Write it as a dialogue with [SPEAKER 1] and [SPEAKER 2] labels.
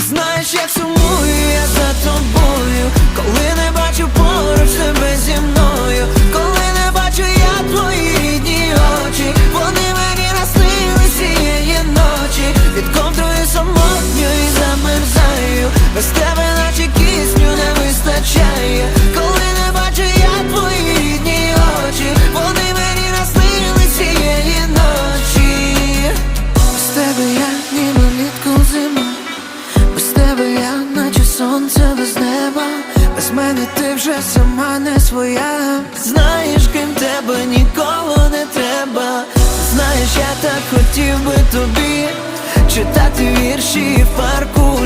[SPEAKER 1] Ти знаєш, я сумую сонце без неба, без мене ти вже сама не своя. Знаєш, ким тебе нікого не треба. Знаєш, я так хотів би тобі читати вірші в парку.